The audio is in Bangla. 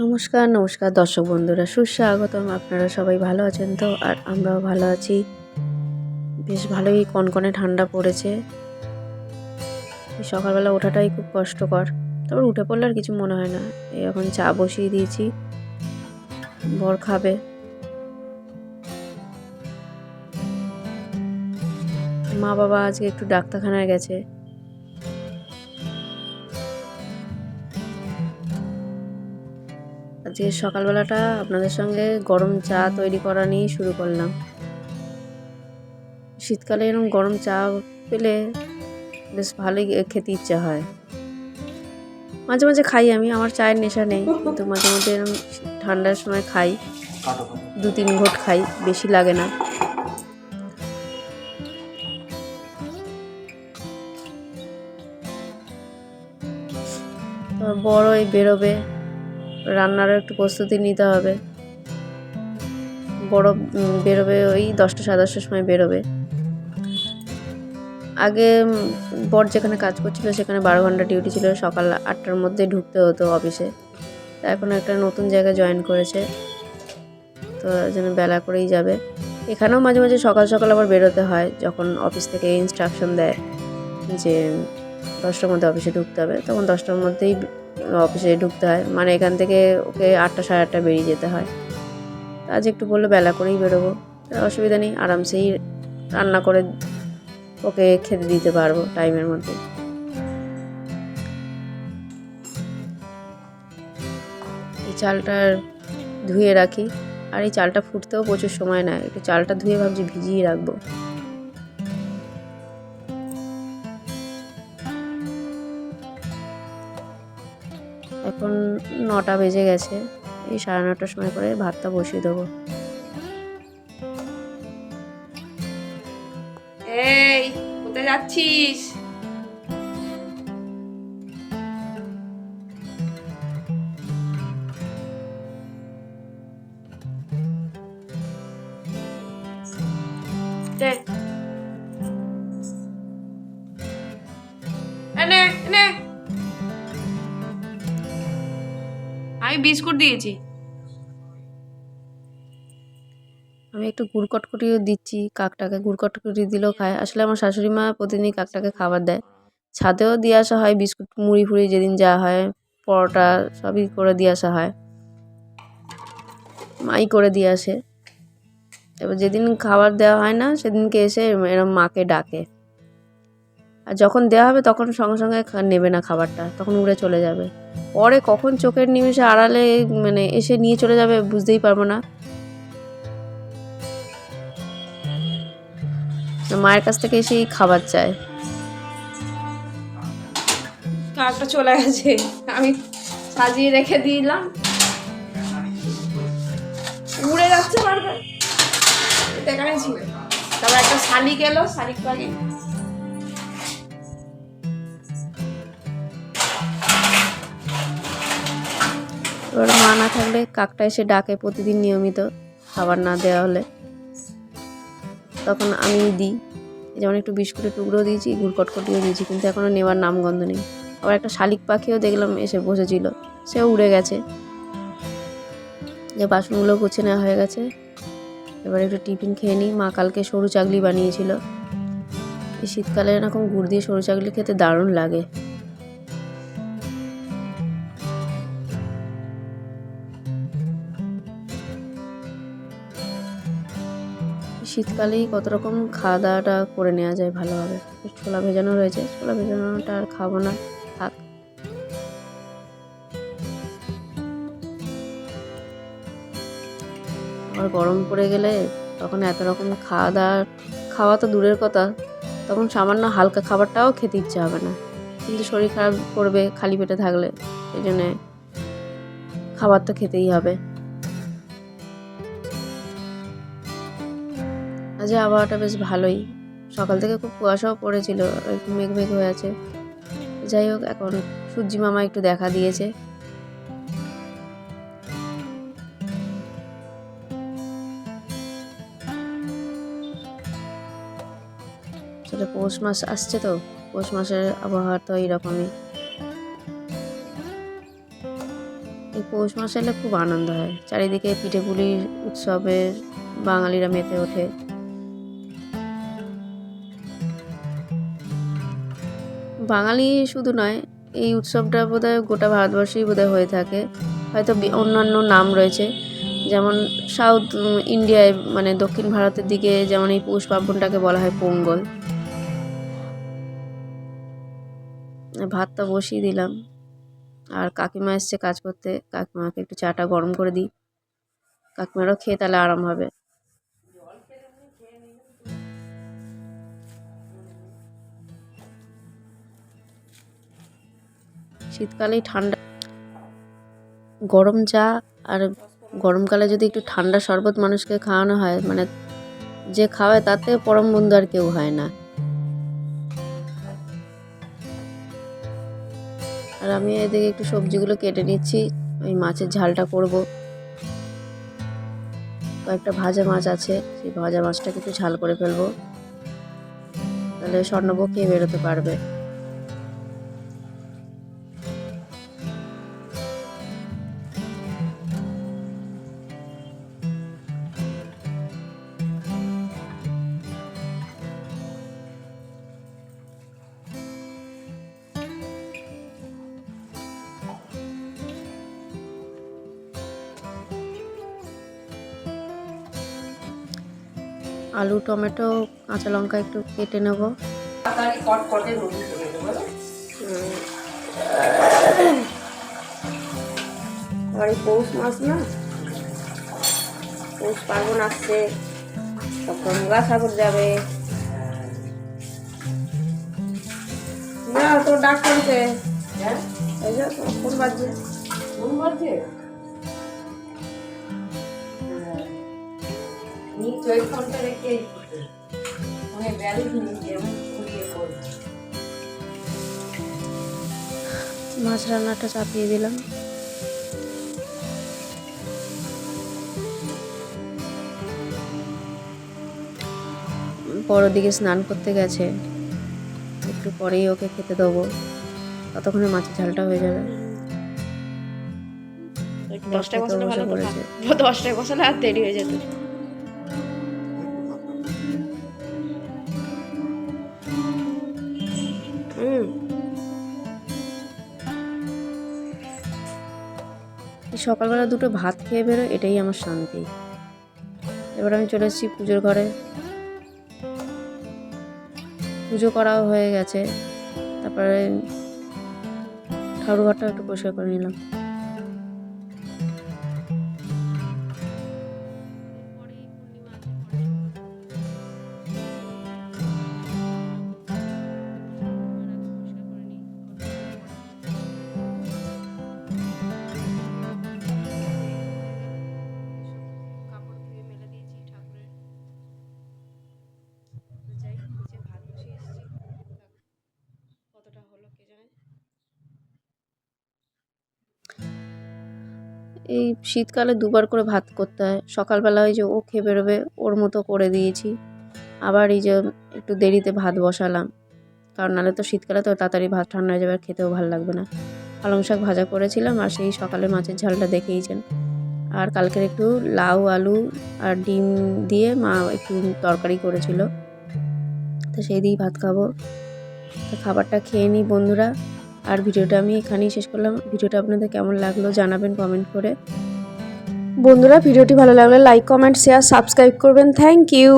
নমস্কার নমস্কার দর্শক বন্ধুরা, সুস্বাগতম। আপনারা সবাই ভালো আছেন তো? আর আমরাও ভালো আছি। বেশ ভালোই কনকনে ঠান্ডা পড়েছে। সকালবেলা ওঠাটাই খুব কষ্টকর। তারপর উঠে পড়লে আর কিছু মনে হয় না। এখন চা বসিয়ে দিয়েছি। বর খাবে। মা বাবা আজকে একটু ডাক্তারখানায় গেছে। আজকে সকালবেলাটা আপনাদের সঙ্গে গরম চা তৈরি করা নিয়ে শুরু করলাম। শীতকালে এরকম গরম চা পেলে বেশ ভালোই খেতে ইচ্ছা হয়। মাঝে মাঝে খাই আমি, আমার চায়ের নেশা নেই, কিন্তু মাঝে মাঝে এরকম ঠান্ডার সময় খাই। দু তিন ঘট খাই, বেশি লাগে না। বড়ই বেরোবে। রান্নারও একটু প্রস্তুতি নিতে হবে। বড় বেরোবে ওই দশটা সাড়ে দশটার সময় বেরোবে। আগে বর যেখানে কাজ করছিল সেখানে বারো ঘণ্টা ডিউটি ছিল, সকাল আটটার মধ্যে ঢুকতে হতো অফিসে। তা এখন একটা নতুন জায়গায় জয়েন করেছে। তো জন্য বেলা করেই যাবে। এখানেও মাঝে মাঝে সকাল সকাল আবার বেরোতে হয়, যখন অফিস থেকে ইনস্ট্রাকশন দেয় যে দশটার মধ্যে অফিসে ঢুকতে হবে। তখন দশটার মধ্যেই অফিসে ঢুকতে হয়। মানে এখান থেকে ওকে আটটা সাড়ে আটটা বেরিয়ে যেতে হয়। আজ একটু বলল, বেলা করেই বেরোবো। অসুবিধা নেই, আরামসেই রান্না করে ওকে খেতে দিতে পারব টাইমের মধ্যে। এই চালটা ধুয়ে রাখি। আর এই চালটা ফুটতেও প্রচুর সময় নেয়। একটু চালটা ধুয়ে ভাবছি ভিজিয়ে রাখব। এখন নটা বেজে গেছে। এই সাড়ে নটার সময় করে ভাতটা বসিয়ে দেবো। এই, কোথায় যাচ্ছিস? এনে। আমি বিস্কুট দিয়েছি। আমি একটু গুড় কটকটিও দিচ্ছি, কাকটাকে গুড় কটকটি দিলেও খায়। আসলে আমার শাশুড়ি মা প্রতিদিনই কাকটাকে খাবার দেয়। ছাদেও দিয়ে আসা হয় বিস্কুট, মুড়ি ফুড়ি যেদিন যা হয়, পরোটা সবই করে দিয়ে আসা হয়। মাই করে দিয়ে আসে। এবার যেদিন খাবার দেওয়া হয় না, সেদিনকে এসে এরম মাকে ডাকে। আর যখন দেওয়া হবে তখন সঙ্গে সঙ্গে নেবে না খাবারটা, তখন উড়ে চলে যাবে। পরে কখন চোখের নিমেষে আড়ালে মানে এসে নিয়ে চলে যাবে বুঝতেই পারব না। মায়ের কাছ থেকে এসেই খাবার চায়। কাকটা চলে গেছে। আমি সাজিয়ে রেখে দিলাম। উড়ে যাচ্ছে বারবার এখানে ছিল। তারপর একটা শালিক এলো, শালিক পাখি এবার মা না থাকলে কাকটা এসে ডাকে প্রতিদিন নিয়মিত খাবার না দেওয়া হলে। তখন আমি দিই। যেমন একটু বিস্কুটের টুকরো দিয়েছি, গুড় কটকটিও দিয়েছি, কিন্তু এখনও নেওয়ার নামগন্ধ নেই। আবার একটা শালিক পাখিও দেখলাম এসে বসেছিল। সেও উড়ে গেছে। যে বাসনগুলো গুছিয়ে নেওয়া হয়ে গেছে। এবার একটু টিফিন খেয়ে নিই। মা কালকে সরু চাগলি বানিয়েছিল। এই শীতকালে এরকম গুড় দিয়ে সরু চাগলি খেতে দারুণ লাগে। শীতকালেই কত রকম খাওয়া দাওয়াটা করে নেওয়া যায় ভালোভাবে। ছোলা ভেজানো রয়েছে, ছোলা ভেজানোটা আর খাব না, থাক। আবার গরম পড়ে গেলে তখন এত রকম খাওয়া দাওয়া খাওয়া তো দূরের কথা, তখন সামান্য হালকা খাবারটাও খেতে ইচ্ছে হবে না। কিন্তু শরীর খারাপ করবে খালি পেটে থাকলে, সেই জন্যে খাবার তো খেতেই হবে। আজ আবহাওয়াটা বেশ ভালোই। সকাল থেকে খুব কুয়াশাও পড়েছিল, একটু মেঘ মেঘ হয়ে আছে। যাই হোক, এখন সূর্যি মামা একটু দেখা দিয়েছে। সেটা পৌষ মাস আসছে তো, পৌষ মাসের আবহাওয়া তো এইরকমই। এই পৌষ মাসে এলে খুব আনন্দ হয়। চারিদিকে পিঠেপুলির উৎসবে বাঙালিরা মেতে ওঠে। বাঙালি শুধু নয়, এই উৎসবটা বোধহয় গোটা ভারতবর্ষেই বোধহয় হয়ে থাকে। হয়তো অন্যান্য নাম রয়েছে, যেমন সাউথ ইন্ডিয়ায় মানে দক্ষিণ ভারতের দিকে যেমন এই পৌষ পার্বণটাকে বলা হয় পোঙ্গল। ভাতটা বসিয়ে দিলাম। আর কাকিমা এসছে কাজ করতে, কাকিমাকে একটু চাটা গরম করে দিই। কাকিমারও খেয়ে তাহলে আরাম হবে। শীতকালেই ঠান্ডা। গরম চা আর গরমকালে যদি একটু ঠান্ডা শরবত মানুষকে খাওয়ানো হয় মানে যে খাওয়ায় তাতে পরম বন্ধু আর কেউ হয় না। আর আমি এদিকে একটু সবজিগুলো কেটে নিচ্ছি, ওই মাছের ঝালটা করব। কয়েকটা ভাজা মাছ আছে, সেই ভাজা মাছটাকে একটু ঝাল করে ফেলব। তাহলে স্বর্ণবো খেয়ে বেরোতে পারবে। আলু টমেটো কাঁচা লঙ্কা একটু কেটে নেব। এই পৌষ মাস না পৌষ পার্বণ আসছে তখন গঙ্গাসাগর যাবে। না তোর ডাক করছে। এই যে তোমার ফোন বাজছে। ফোন বাজছে? ফোনটা রেখে ব্যালেন্স ঘুরিয়ে করবে মাছ রান্নাটা চাপিয়ে দিলাম। বড় দিকে স্নান করতে গেছে। একটু পরেই ওকে খেতে দেবো। ততক্ষণে মাছের ঝালটা হয়ে যাবে। দশটায় খেতে বসালে বসে ভালো দশটায় বসালে আর দেরি হয়ে যেত সকালবেলা দুটো ভাত খেয়ে বেরো এটাই আমার শান্তি। এবার আমি চলে এসেছি পুজোর ঘরে। পুজো করাও হয়ে গেছে। তারপরে ঠাকুর ঘরটা একটু পরিষ্কার করে নিলাম। এই শীতকালে দুবার করে ভাত করতে হয়। সকালবেলা ওই যে ও খেয়ে বেরোবে, ওর মতো করে দিয়েছি। আবার এই যে একটু দেরিতে ভাত বসালাম। কারণ নাহলে তো শীতকালে তো তাড়াতাড়ি ভাত ঠান্ডা হয়ে যাবে, আর খেতেও ভালো লাগবে না। পালং শাক ভাজা করেছিলাম, আর সেই সকালে মাছের ঝালটা দেখেইছেন আর কালকের একটু লাউ, আলু আর ডিম দিয়ে মা একটু তরকারি করেছিল। তো সেই দিয়েই ভাত খাব। তো খাবারটা খেয়ে নিই বন্ধুরা। আর ভিডিওটা আমি এখানেই শেষ করলাম। ভিডিওটা আপনাদের কেমন লাগল জানাবেন কমেন্ট করে। বন্ধুরা, ভিডিওটি ভালো লাগলে লাইক কমেন্ট শেয়ার সাবস্ক্রাইব করবেন। Thank you